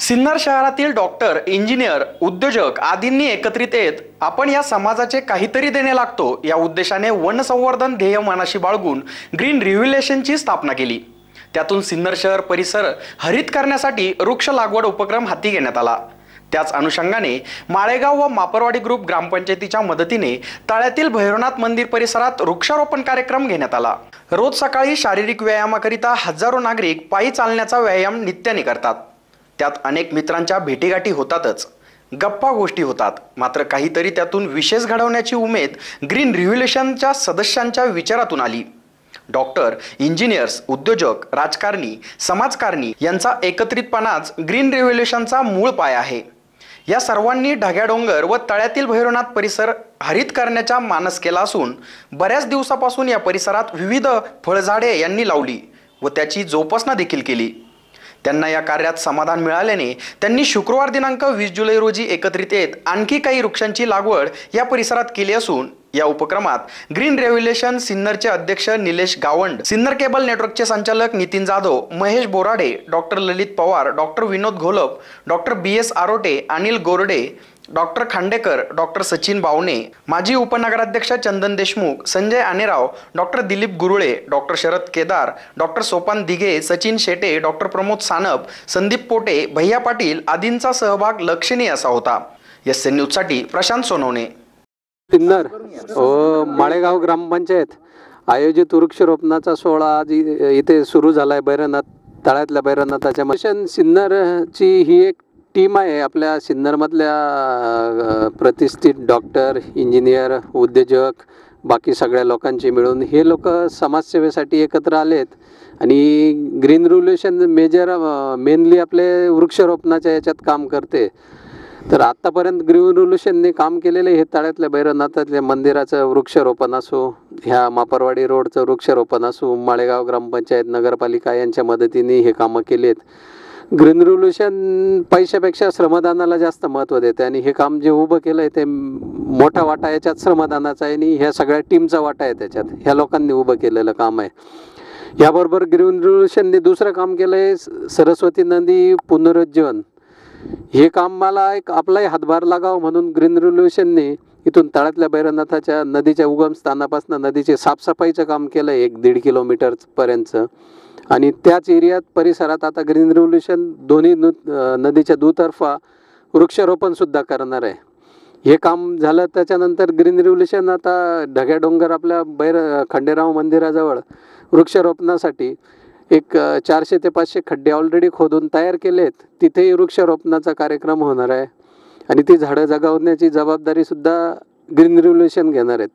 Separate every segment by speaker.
Speaker 1: सिन्नर शहरातील doctor engineer उद्योजक आदींनी एकत्रित येत आपण या समाजाचे काहीतरी देणे लागतो या उद्देशाने वन संवर्धन ध्येय मनाशी बाळगून ग्रीन रिव्ह्युलेशनची स्थापना केली. त्यातून सिन्नर शहर परिसर हरित करण्यासाठी वृक्ष लागवड उपक्रम हाती घेण्यात आला. त्याच अनुषंगाने माळेगाव व मापरवाडी ग्रुप ग्रामपंचायतीच्या मदतीने तळ्यातील भैरवनाथ मंदिर परिसरात वृक्षारोपण कार्यक्रम घेण्यात आला. रोज सकाळी शारीरिक व्यायामाकरिता हजारो नागरिक पायी चालण्याचा व्यायाम नित्याने करतात. त्यात अनेक मित्रांच्या भेटीगाठी होतातच. गप्पा गोष्टी होतात. मात्र काहीतरी त्यातून विशेष घडवण्याची उमेद ग्रीन रिव्ह्युलेशनच्या सदस्यांच्या विचारातून आली. डॉक्टर इंजिनियर्स उद्योजक राजकारणी समाजकारणी यांचा एकत्रितपणाच ग्रीन रिव्होल्युशनचा मूळ पाय आहे. या सर्वांनी ढग्या डोंगर व तळ्यातील भैरवनाथ परिसर हरित करण्याचा मानस केला असून बऱ्याच दिवसापासून या परिसरात विविध फळझाडे यांनी लावली व त्याची जोपासना देखील केली. त्यांना या कार्यात समाधान मिळाल्याने त्यांनी शुक्रवार दिनांक वीस जुलै रोजी एकत्रित येत आणखी काही वृक्षांची लागवड या परिसरात केली असून या उपक्रमात ग्रीन रेव्होल्युशन सिन्नरचे अध्यक्ष निलेश गावंड सिन्नर केबल नेटवर्कचे संचालक Nitin Jadhav Mahesh Borade doctor Lalit Pawar doctor Vinod Gholap doctor B S Arote Anil Gorde doctor Khandekar doctor Sachin Bawane माजी उपनगराध्यक्ष Chandan Deshmukh Sanjay Anerao doctor Dilip Gurule doctor Sharad Kedar doctor Sopan Dighe Sachin Shete doctor Pramod Sanap Sandeep Pote Bhaiya Patil आदींचा सहभाग लक्षणीय असा होता. S N न्यूजसाठी प्रशांत सोनवणे.
Speaker 2: सिन्नर माळेगाव ग्रामपंचायत. आयोजित वृक्षरोपणाचा सोहळा आज इथे सुरू झाला आहे बैरनाथ तळ्यातल्या बैरनाथाच्या मिशन सिन्नरची ही एक टीम आहे आपल्या सिन्नरमधल्या प्रतिष्ठित डॉक्टर इंजिनियर उद्योजक बाकी सगळ्या लोकांची मिळून. हे लोक समाजसेवेसाठी एकत्र आलेत. आणि ग्रीन रिव्होल्युशन मेजर मेनली आपले वृक्षरोपणाच्या याच्यात काम करते. तर आत्तापर्यंत ग्रीन रिव्होल्युशनने काम केलेले हे तळ्यातल्या भैरवनाथातल्या मंदिराचं वृक्षारोपण असो ह्या मापरवाडी रोडचं वृक्षारोपण असो माळेगाव ग्रामपंचायत नगरपालिका यांच्या मदतीने हे कामं केलेत. ग्रीन रिव्होल्युशन पैशापेक्षा श्रमदानाला जास्त महत्त्व देते आणि हे काम जे उभं केलं आहे ते मोठा वाटा याच्यात श्रमदानाचा आहे आणि ह्या सगळ्या टीमचा वाटा आहे त्याच्यात. ह्या लोकांनी उभं केलेलं काम आहे. याबरोबर ग्रीन रिव्होल्युशनने दुसरं काम केलं आहे सरस्वती नदी पुनरुज्जीवन. हे काम मला एक आपलाही हातभार लागाव म्हणून ग्रीन रिव्होल्युशनने इथून तळ्यातल्या भैरवनाथाच्या नदीच्या उगम स्थानापासून नदीचे साफसफाईचं काम केलं आहे एक दीड किलोमीटरपर्यंतचं. आणि त्याच एरियात परिसरात आता ग्रीन रिव्होल्युशन दोन्ही नू नदीच्या दुतर्फा वृक्षारोपणसुद्धा करणार आहे. हे काम झालं त्याच्यानंतर ग्रीन रिव्होल्युशन आता ढग्या डोंगर आपल्या बैर खंडेराव मंदिराजवळ वृक्षारोपणासाठी एक चारशे ते पाचशे खड्डे ऑलरेडी खोदून तयार केलेत. तिथेही वृक्षारोपणाचा कार्यक्रम होणार आहे. आणि ती झाडं जगावण्याची जबाबदारीसुद्धा ग्रीन रिव्होल्युशन घेणार आहेत.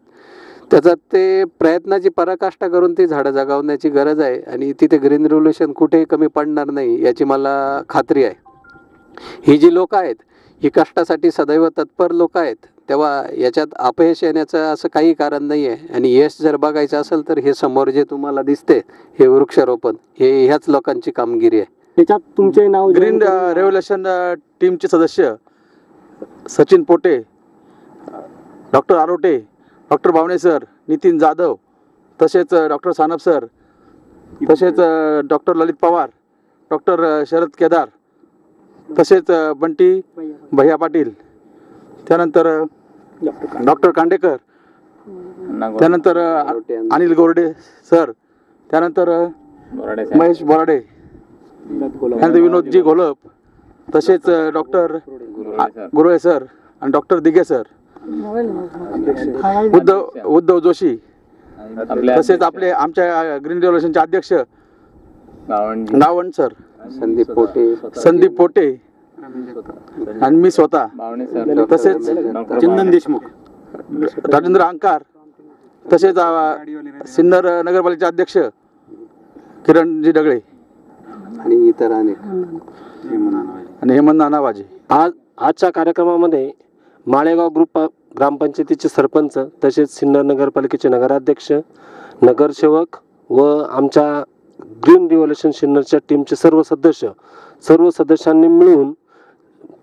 Speaker 2: त्याच्यात ते प्रयत्नाची पराकाष्ठा करून ती झाडं जगवण्याची गरज आहे आणि तिथे ग्रीन रिव्होल्युशन कुठेही कमी पडणार नाही याची मला खात्री आहे. ही जी लोक आहेत ही कष्टासाठी सदैव तत्पर लोक आहेत तेव्हा याच्यात अपयश येण्याचं असं काही कारण नाही आहे आणि यश जर बघायचं असेल तर हे समोर जे तुम्हाला दिसते हे वृक्षारोपण हे ह्याच लोकांची कामगिरी आहे.
Speaker 3: त्याच्यात तुमचे नाव
Speaker 4: ग्रीन रेव्होल्युशन टीमचे सदस्य Sachin Pote doctor Arote doctor Bawane sir Nitin Jadhav तसेच डॉक्टर सानप सर तसेच डॉक्टर ललित पवार डॉक्टर शरद केदार तसेच बंटी भैया पाटील त्यानंतर डॉक्टर कांडेकर त्यानंतर अनिल गोरडे सर त्यानंतर महेश बोराडे त्यानंतर विनोदजी घोलप तसेच डॉक्टर गुरुळे सर आणि डॉक्टर दिघे सर. उद्धव उद्धव जोशी. तसेच आपले आमच्या ग्रीन रेव्होल्युशनचे अध्यक्ष. गावण सर.
Speaker 2: संदीप पोटे.
Speaker 4: संदीप पोटे. आणि मी स्वतः. तसेच
Speaker 3: चंदन देशमुख.
Speaker 4: राजेंद्र अंकार. तसेच सिन्नर नगरपालिकेचे अध्यक्ष. किरणजी डगळे.
Speaker 2: आणि इतर अनेक.
Speaker 4: आणि हेमंत नानाबाजी.
Speaker 3: आज आजच्या कार्यक्रमामध्ये माळेगाव ग्रुप ग्रामपंचायतीचे सरपंच तसेच सिन्नर नगरपालिकेचे नगराध्यक्ष नगरसेवक व आमच्या ग्रीन रिव्होल्युशन सिन्नरच्या टीमचे सर्व सदस्य सर्व सदस्यांनी मिळून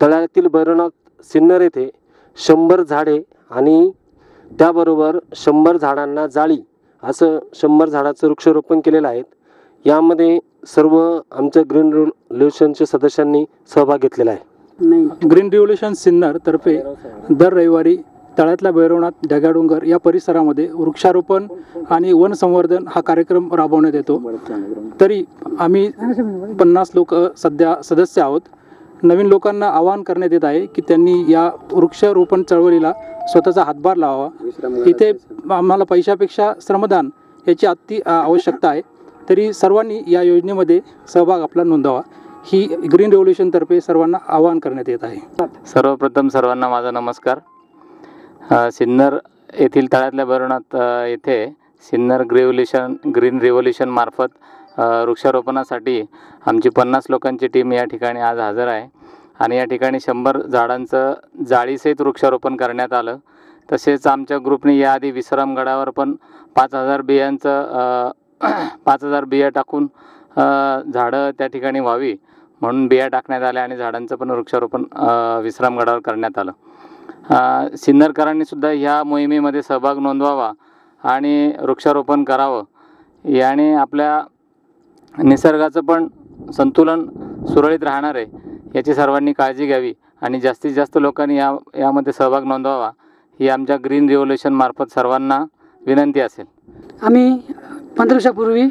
Speaker 3: तळ्यातील भैरवनाथ सिन्नर येथे शंभर झाडे आणि त्याबरोबर शंभर झाडांना जाळी असं शंभर झाडाचं वृक्षारोपण केलेलं आहे. यामध्ये सर्व आमच्या ग्रीन रिव्होल्युशनच्या सदस्यांनी सहभाग घेतलेला आहे.
Speaker 5: ग्रीन रिव्होल्युशन सिन्नर तर्फे दर रविवारी तळ्यातल्या भैरवनाथ ढगाडोंगर या परिसरामध्ये वृक्षारोपण आणि वनसंवर्धन हा कार्यक्रम राबवण्यात येतो. तरी आम्ही पन्नास लोक सध्या सदस्य आहोत. नवीन लोकांना आवाहन करण्यात येत आहे की त्यांनी या वृक्षारोपण चळवळीला स्वतःचा हातभार लावावा. इथे आम्हाला पैशापेक्षा श्रमदान याची अति आवश्यकता आहे. तरी सर्वांनी या योजनेमध्ये सहभाग आपला नोंदवा. ही ग्रीन रेव्होल्युशनतर्फे सर्वांना आवाहन करण्यात येत आहे.
Speaker 6: सर्वप्रथम सर्वांना माझा नमस्कार. सिन्नर येथील तळ्यातल्या भरणात येथे सिन्नर ग्रेव्होल्युशन ग्रीन रिव्होल्युशन मार्फत वृक्षारोपणासाठी आमची पन्नास लोकांची टीम या ठिकाणी आज हजर आहे. आणि या ठिकाणी शंभर झाडांचं जाळीसहित वृक्षारोपण करण्यात आलं. तसेच आमच्या ग्रुपने याआधी विश्रामगडावर पण पाच हजार बियांचं पाच हजार बिया टाकून झाडं त्या ठिकाणी व्हावी म्हणून बिया टाकण्यात आल्या आणि झाडांचं पण वृक्षारोपण विश्रामगडावर करण्यात आलं. सिन्नरकरांनी सुद्धा ह्या मोहिमेमध्ये सहभाग नोंदवावा आणि वृक्षारोपण करावं. याने आपल्या निसर्गाचं पण संतुलन सुरळीत राहणार आहे याची सर्वांनी काळजी घ्यावी आणि जास्तीत जास्त लोकांनी या यामध्ये सहभाग नोंदवावा ही आमच्या ग्रीन रिव्होल्युशन मार्फत सर्वांना विनंती असेल.
Speaker 7: आम्ही पंधरा दिवसापूर्वी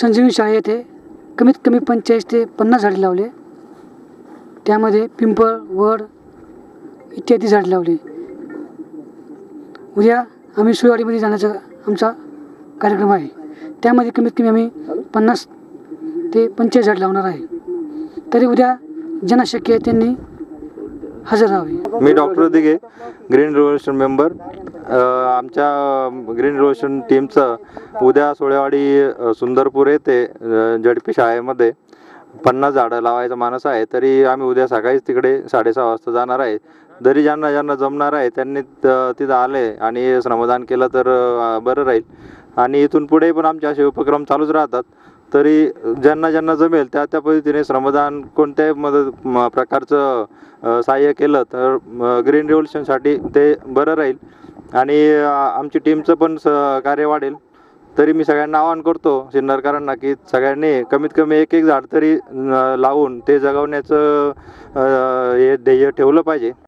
Speaker 7: संजीवनी शाळा येथे कमीत कमी पंचेचाळीस ते पन्नास झाडे लावले. त्यामध्ये पिंपळ वड इत्यादी झाड लावली. उद्या आम्ही सुईवाडीमध्ये जाण्याचा आमचा कार्यक्रम आहे. त्यामध्ये कमीत कमी आम्ही पन्नास ते पंचेचाळीस झाड लावणार आहे. तरी उद्या ज्यांना शक्य आहे त्यांनी हजर राहावे.
Speaker 8: मी doctor Dighe green revolution member. आमच्या ग्रीन रिव्होल्युशन टीमचं उद्या सोळेवाडी सुंदरपूर येथे झडपी जडपी शाळेमध्ये पन्नास झाडं लावायचा मानस आहे. तरी आम्ही उद्या सकाळीच तिकडे साडेसहा वाजता जाणार आहे. जरी ज्यांना ज्यांना जमणार आहे त्यांनी त- तिथं आले आणि श्रमदान केलं तर बरं राहील. आणि इथून पुढे पण आमचे असे उपक्रम चालूच राहतात. तरी ज्यांना ज्यांना जमेल त्या त्या पद्धतीने श्रमदान कोणत्याही मदत म- प्रकारचं सहाय्य केलं तर ग्रीन रेव्होल्युशनसाठी ते बरं राहील. आणि आमची टीमचं पण स- कार्य वाढेल. तरी मी सगळ्यांना आवाहन करतो सिन्नरकरांना की सगळ्यांनी कमीत कमी एक एक झाड तरी लावून ते जगवण्याचं हे ध्येय ठेवलं पाहिजे.